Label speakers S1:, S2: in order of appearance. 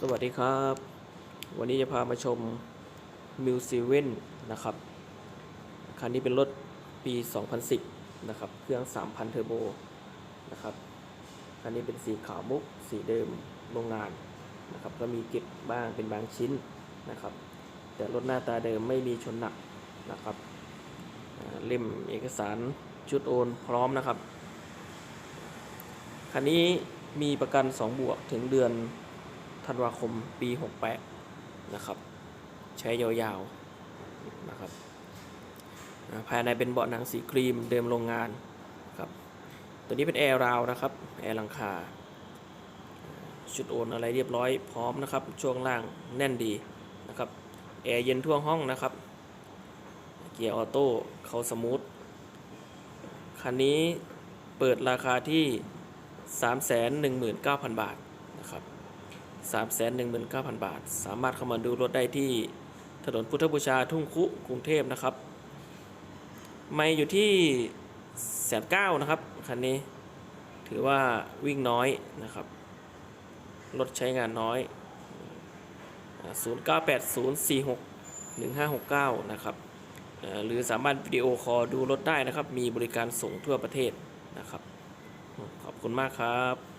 S1: สวัสดีครับ วันนี้จะพามาชม m ิวซีเว่นนะครับ คันนี้เป็นรถปี 2010 นะครับ เครื่อง 3,000 เทอร์โบนะครับ คันนี้เป็นสีขาวมุก สีเดิมโรงงานนะครับ ก็มีเก็บบ้างเป็นบางชิ้นนะครับ แต่รถหน้าตาเดิมไม่มีชนหนักนะครับเล่มเอกสารชุดโอนพร้อมนะครับ คันนี้มีประกัน 2 บวกถึงเดือน ธันวาคมปี 68 นะครับ ใช้ยาวๆนะครับภายในเป็นเบาะหนังสีครีมเดิมโรงงานครับตัวนี้เป็นแอร์ราวนะครับแอร์ลังคาอ่าชุดโอนอะไรเรียบร้อยพร้อมนะครับ ช่วงล่างแน่นดีนะครับแอร์เย็นทั่วห้องนะครับ เกียร์ออโต้เขาสมูทคันนี้เปิดราคาที่ 319,000 บาทนะครับ 319,000 บาท สามารถเข้ามาดูรถได้ที่ถนนพุทธบูชาทุ่งคุกรุงเทพนะครับ ไม่อยู่ที่แสนเก้านะครับคันนี้ถือว่าวิ่งน้อยนะครับ รถใช้งานน้อยอ่า098046 1569 นะครับ หรือสามารถวิดีโอคอลดูรถได้นะครับ มีบริการส่งทั่วประเทศนะครับ ขอบคุณมากครับ